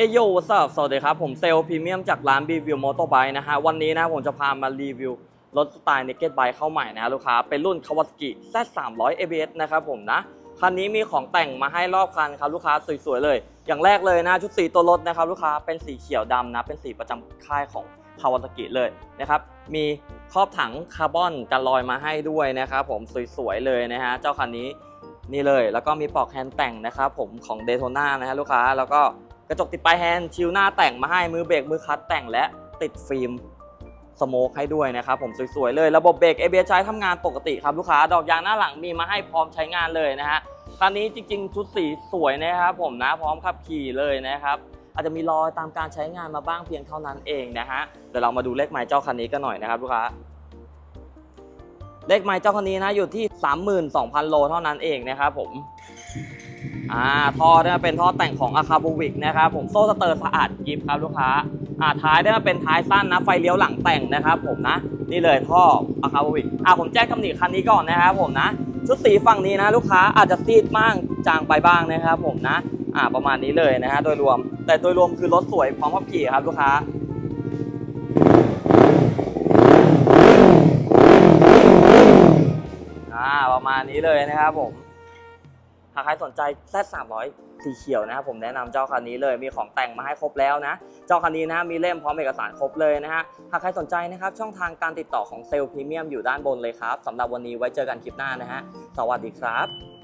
เอโยวัสสวัสดีครับ ผมเซลล์พรีเมียมจากร้าน b ีวิวมอเตอร์ไบค์นะฮะ วันนี้นะผมจะพามารีวิวรถสไตล์ Naked Bike เข้าใหม่นะลูกค้า เป็นรุ่น Kawasaki Z300 ABS นะครับผมนะ คันนี้มีของแต่งมาให้รอบคันครับลูกค้าสวยๆเลย อย่างแรกเลยนะ ชุดสีตัวรถนะครับลูกค้าเป็นสีเขียวดำนะ เป็นสีประจำค่ายของ Kawasaki เลยนะครับ มีครอบถังคาร์บอนกันลอยมาให้ด้วยนะครับผมสวยๆเลยนะฮะเจ้าคันนี้นี่เลย แล้วก็มีปลอกแฮนด์แต่งนะครับผมของ Daytona นะฮะลูกค้าแล้วก็ กระจกติดปลายแฮนด์ชิลหน้าแต่งมาให้มือเบรกมือคัตแต่งและติดฟิล์มสโมกให้ด้วยนะครับผมสวยๆเลย ระบบเบรก ABS ใช้ทำงานปกติครับลูกค้าดอกยางหน้าหลังมีมาให้พร้อมใช้งานเลยนะฮะคันนี้จริงๆชุดสีสวยนะครับผมนะพร้อมขับขี่เลยนะครับอาจจะมีรอยตามการใช้งานมาบ้างเพียงเท่านั้นเองนะฮะเดี๋ยวเรามาดูเลขไมล์เจ้าคันนี้กันหน่อยนะครับลูกค้าเลขไมล์เจ้าคันนี้นะอยู่ที่ 32,000 โลเท่านั้นเองนะครับผม อ่าท่อเนี่ยเป็นท่อแต่งของอาคาบูวิกนะครับผมโซ่สเตอร์สะอาดกิฟครับลูกค้าอ่าท้ายเนี่ยเป็นท้ายสั้นนะไฟเลี้ยวหลังแต่งนะครับผมนะนี่เลยท่ออาคาบูวิกอ่าผมแจ้งตำหนิคันนี้ก่อนนะครับผมนะชุดสีฝั่งนี้นะลูกค้าอาจจะซีดบ้างจางไปบ้างนะครับผมนะอ่าประมาณนี้เลยนะฮะโดยรวม แต่โดยรวมคือรถสวยพร้อมขับขี่ครับลูกค้าอ่าประมาณนี้เลยนะครับผมากใครสนใจ Z300 สีเขียวนะครับผมแนะนำเจ้าคันนี้เลยมีของแต่งมาให้ครบแล้วนะ เจ้าคันนี้นะมีเล่มพร้อมเอกสารครบเลยนะฮะหากใครสนใจนะครับช่องทางการติดต่อของเซลล์พรีเมียมอยู่ด้านบนเลยครับสำหรับวันนี้ไว้เจอกันคลิปหน้านะฮะสวัสดีครับ